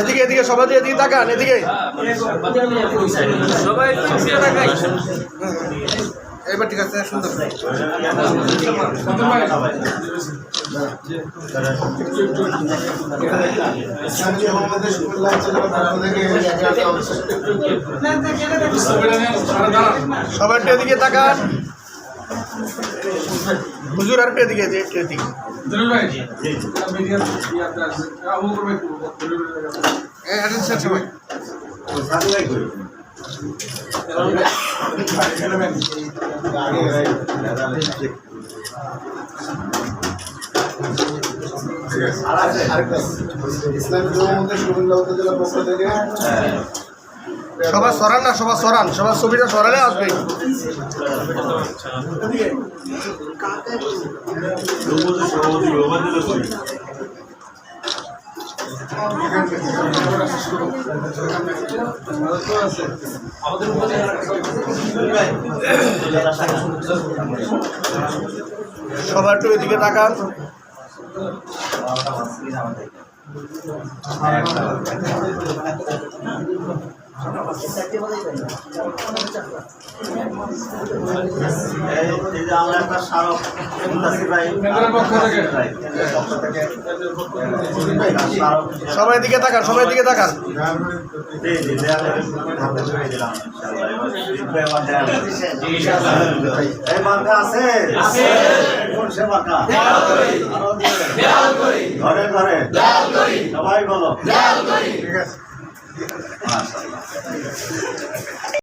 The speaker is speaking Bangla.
এদিকে এদিকে সবাই এদিকে তাকান এদিকে। এবার ঠিক আছে সুন্দর। সবাই এদিকে তাকান। হুজুর আর একটু এদিকে একটু এদিকে এই attention সবাই ইসলামী ধর্মমন্ত্রী কুমিল্লা উপজেলা পক্ষ থেকে সবাই সরান না সবাই সরান সবার ছবিটা সরালে আসবে সবার একটু এদিকে তাকান আমরা একটা স্মারক মুদাসির ভাই পক্ষ থেকে। পক্ষ থেকে স্মারক সবাই এদিকে সরান না সবার সরান সবার জি দেয়ালে হাতে সবার দিলাম এদিকে এবার শিখবে আমার দেয়ালে এই মার্কা আছে আছে কোন সে মার্কা ঘরে ঘরে। সবাই বলো। 啊，是的。